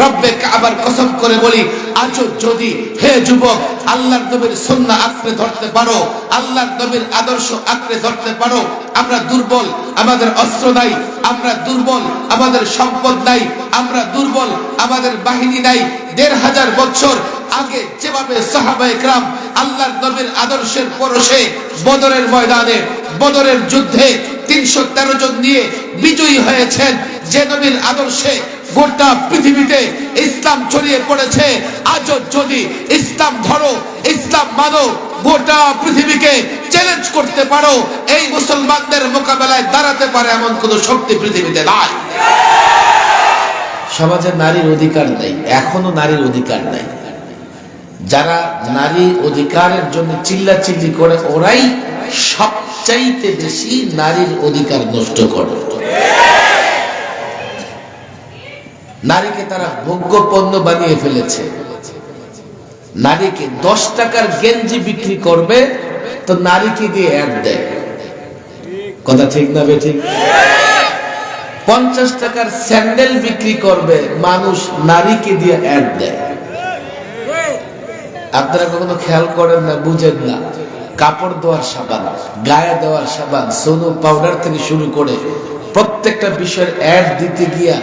রব্বে কাবার কসম করে বলি আজও যদি হে যুবক আল্লাহর নবীর সুন্নাহ আঁকড়ে ধরতে পারো আল্লাহর নবীর আদর্শ আঁকড়ে ধরতে পারো আমরা দুর্বল আমাদের অস্ত্র নাই আমরা দুর্বল আমাদের সম্পদ নাই আমরা দুর্বল আমাদের বাহিনী নাই দেড় হাজার বছর আগে যেভাবে সাহাবায়ে کرام আল্লাহর নবীর আদর্শের পরশে বদরের ময়দানে বদরের যুদ্ধে তিনশো তেরো জন নিয়ে বিজয়ী হয়েছেন যে নবীর আদর্শে গোটা পৃথিবীতে ইসলাম ছড়িয়ে পড়েছে। আজও যদি ইসলাম ধরো, ইসলাম মানো, গোটা পৃথিবীকে চ্যালেঞ্জ করতে পারো, এই মুসলমানদের মোকাবেলায় দাঁড়াতে পারে এমন কোনো শক্তি পৃথিবীতে নাই। সমাজে নারীর অধিকার নেই, এখনও নারীর অধিকার নেই। যারা নারী অধিকারের জন্য চিল্লা চিল্লি করে, ওরাই সবচাইতে বেশি নারীর অধিকার নষ্ট করে। নারীকে তারা ভোগ্য পণ্য বানিয়ে ফেলেছে। নারীকে দশ টাকার গেঞ্জি বিক্রি করবে, তো নারীকে দিয়ে অ্যাড দেয়। কথা ঠিক না বে ঠিক? পঞ্চাশ টাকার স্যান্ডেল বিক্রি করবে, মানুষ নারীকে দিয়ে অ্যাড দেয়। আপনারা কখনো খেয়াল করেন না, বুঝেন না? কাপড় দেওয়ার সাবান, গায়ে দেওয়ার সাবান, সোনু পাউডার থেকে শুরু করে প্রত্যেকটা বিষয়ের অ্যাড দিতে গিয়া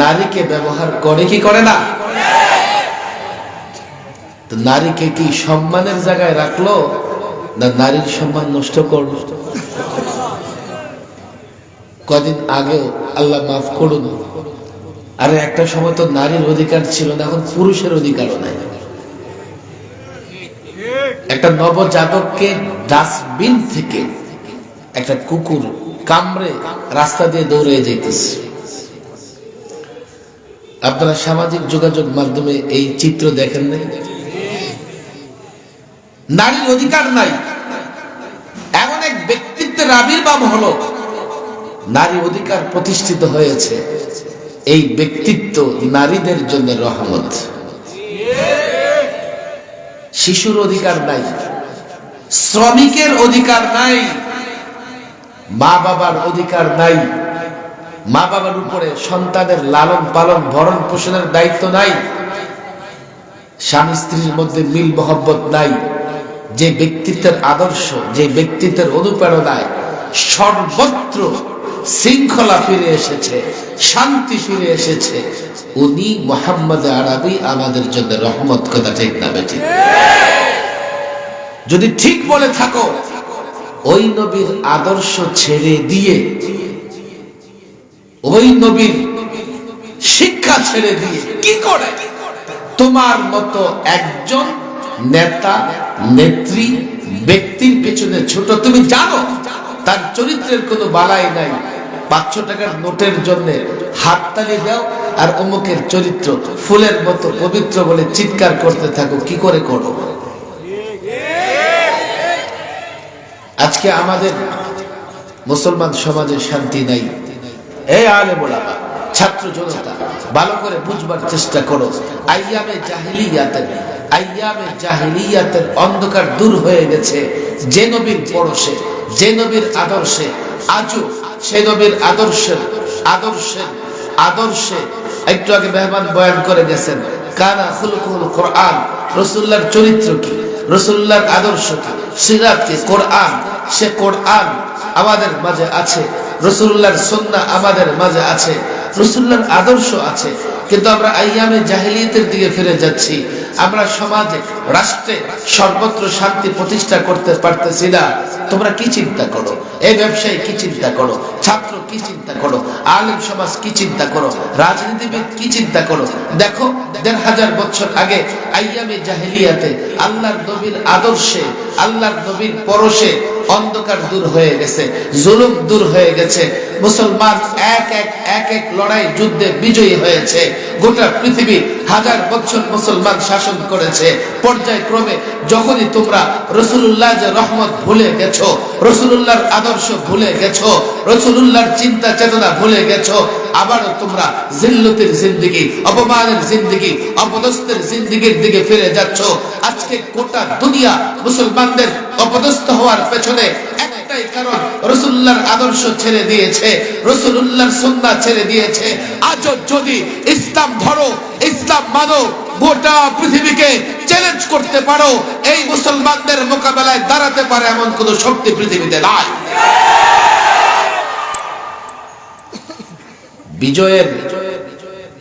নারীকে ব্যবহার করে কি করে না? নারীকে কি সম্মানের জায়গায় রাখল না নারীর সম্মান নষ্ট করল? কদিন আগেও আল্লাহ মাফ করুন। আরে একটা সময় তো নারীর অধিকার ছিল না, এখন পুরুষের অধিকারও নাই। একটা নবজাতককে ডাস্টবিন থেকে একটা কুকুর কামড়ে রাস্তা দিয়ে দৌড়ে যাইতেছে। আপনারা সামাজিক যোগাযোগ মাধ্যমে এই চিত্র দেখেন নাই? নারীর অধিকার নাই। এমন এক ব্যক্তিত্বের আবির্ভাব হলো, নারী অধিকার প্রতিষ্ঠিত হয়েছে এই ব্যক্তিত্ব নারীদের জন্য রহমত। শিশুর অধিকার নাই, শ্রমিকের অধিকার নাই। মা বাবার অধিকার নাই। মা বাবার উপরে সন্তানের লালন পালন, ভরণ পোষণের দায়িত্ব নাই। স্বামী স্ত্রীর মধ্যে মিল মহব্বত নাই। যে ব্যক্তিত্বের আদর্শ, যে ব্যক্তিত্বের অনুপ্রেরণায় সর্বত্র শৃঙ্খলা ফিরে এসেছে, শান্তি ফিরে এসেছে। উনি মোহাম্মদ আরবি আমাদের জন্য রহমত কথা ঠিক না যদি ঠিক বলে থাকো ওই নবীর আদর্শ ছেড়ে দিয়ে, ওই নবীর শিক্ষা ছেড়ে দিয়ে কি করে? তোমার মতো একজন নেতা, নেত্রী, ব্যক্তির পেছনে ছোট, তুমি জানো তার চরিত্রের কোনো বালাই নাই। পাঁচশো টাকার নোটের জন্য হাততালি দাও আর অমুকের চরিত্র ফুলের মতো পবিত্র বলে চিৎকার করতে থাকো, কি করে করো? আজকে আমাদের মুসলমান সমাজে শান্তি নাই। এই আলে বলাবা ছাত্র জনতা, ভালো করে বুঝবার চেষ্টা করো। আইয়ামে জাহিলিয়াতের আইয়ামে জাহিলিয়াতের অন্ধকার দূর হয়ে গেছে। যে নবীর পরশে, যে নবীর আদর্শে, আজও সে নবীর আদর্শের আদর্শের, আদর্শে। একটু আগে মেহমান বয়ান করে গেছেন, কানা খুলকুল কোরআন রসুল্লার চরিত্র কি? রসুল্লার আদর্শ কি? সিরাত কি কোরআন, সে কোরআন আমাদের মাঝে আছে। রসুল্লাহর সন্না আমাদের মাঝে আছে। রসুল্লার আদর্শ আছে। কিন্তু আমরা আইয়ামে জাহিলিয়তের দিকে ফিরে যাচ্ছি। আমরা সমাজে, রাষ্ট্রে সর্বত্র শান্তি প্রতিষ্ঠা করতে পারতেছি না। তোমরা কি চিন্তা করো? এই ব্যবসায়ী কি চিন্তা করো? ছাত্র কি চিন্তা করো? আলেম সমাজ কি চিন্তা করো? রাজনীতিবিদ কি চিন্তা করো? দেখো, দেড় হাজার বছর আগে আইয়ামে জাহিলিয়াতে আল্লাহর নবীর আদর্শে, আল্লাহর নবীর পরশে অন্ধকার দূর হয়ে গেছে, জুলুম দূর হয়ে গেছে। মুসলমান এক এক এক এক লড়াই যুদ্ধে বিজয়ী হয়েছে। গোটা পৃথিবী হাজার বছর মুসলমান শাসন করেছে। পর্যায়ক্রমে যখনই তোমরা রসুল্লাহ যে রহমত ভুলে গেছো রসুল্লাহর আদর্শ ভুলে গেছো রসুল্লাহর চিন্তা চেতনা ভুলে গেছো, আবারও তোমরা জিল্লতের জিন্দিগি, অপমানের জিন্দিগি, অপদস্থের জিন্দিগির দিকে ফিরে যাচ্ছ। আজকে গোটা দুনিয়া মুসলমানদের অপদস্থ হওয়ার পেছনে কারণ রসুল্লাহর আদর্শ ছেড়ে দিয়েছে, রসুল্লাহর ছেড়ে দিয়েছে। যদি ইসলাম ধরো, ইসলাম মানো, গোটা পৃথিবীকে চ্যালেঞ্জ করতে পারো, এই মুসলমানদের মোকাবেলায় দাঁড়াতে পারে এমন কোন শক্তি পৃথিবীতে নাই। বিজয়ের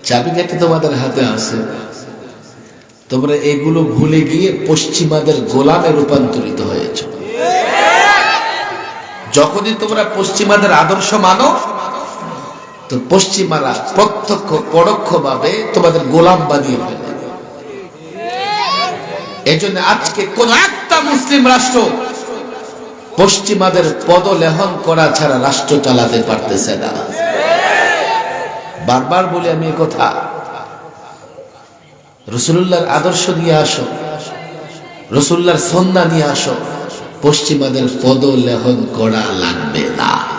চাবিকাঠি তোমাদের হাতে আছে। তোমরা এগুলো ভুলে গিয়ে পশ্চিমাদের গোলামে রূপান্তরিত হয়েছ। যখনই তোমরা পশ্চিমাদের আদর্শ মানো, তো পশ্চিমারা প্রত্যক্ষ পরোক্ষ ভাবে তোমাদের গোলাম বানিয়ে ফেলে। এজন্য আজকে কোন একটা মুসলিম রাষ্ট্র পশ্চিমাদের পদলেহন করা ছাড়া রাষ্ট্র চালাতে পারতেছে না। বারবার বলি আমি কথা রসুল্লাহর আদর্শ নিয়ে আসো রসুল্লাহর সন্ধ্যা নিয়ে আসো। পশ্চিমাদের পদলেহন করা লাগবে না।